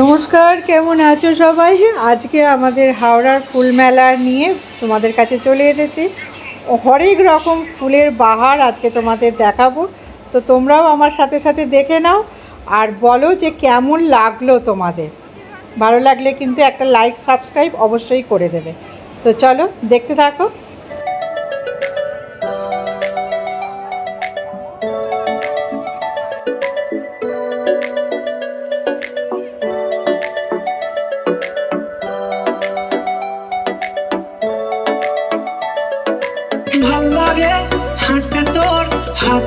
নমস্কার, কেমন আছো সবাই? আজকে আমাদের হাওড়ার ফুল মেলা নিয়ে তোমাদের কাছে চলে এসেছি। হরেক রকম ফুলের বাহার আজকে তোমাদের দেখাবো। তো তোমরাও আমার সাথে সাথে দেখে নাও আর বলো যে কেমন লাগল তোমাদের। ভালো লাগলে কিন্তু একটা লাইক সাবস্ক্রাইব অবশ্যই করে দেবে। তো চলো, দেখতে থাকো। ভালো লাগে হাঁটতে তোর হাত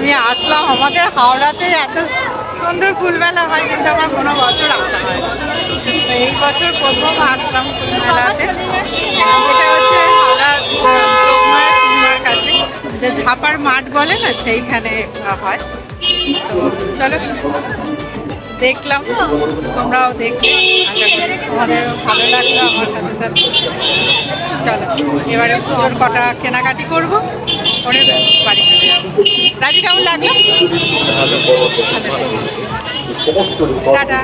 আমি আসলাম, আমাদের হাওড়াতে এত সুন্দর ফুলমেলা হয় কিন্তু আমার কোনো বছর আসা হয়। এই বছর প্রথম আসলাম ফুলমেলাতে। হচ্ছে হাওড়া কাছে। যে ধাপার মাঠ বলে না, সেইখানে হয়। চলো, দেখলাম তোমরাও আশা তোমাদের ভালো লাগল আমার সাথে চলো, এবারে কটা কেনাকাটি করব, করে বাড়ি চলে যাব। রাজু কেমন লাগল? টাটা।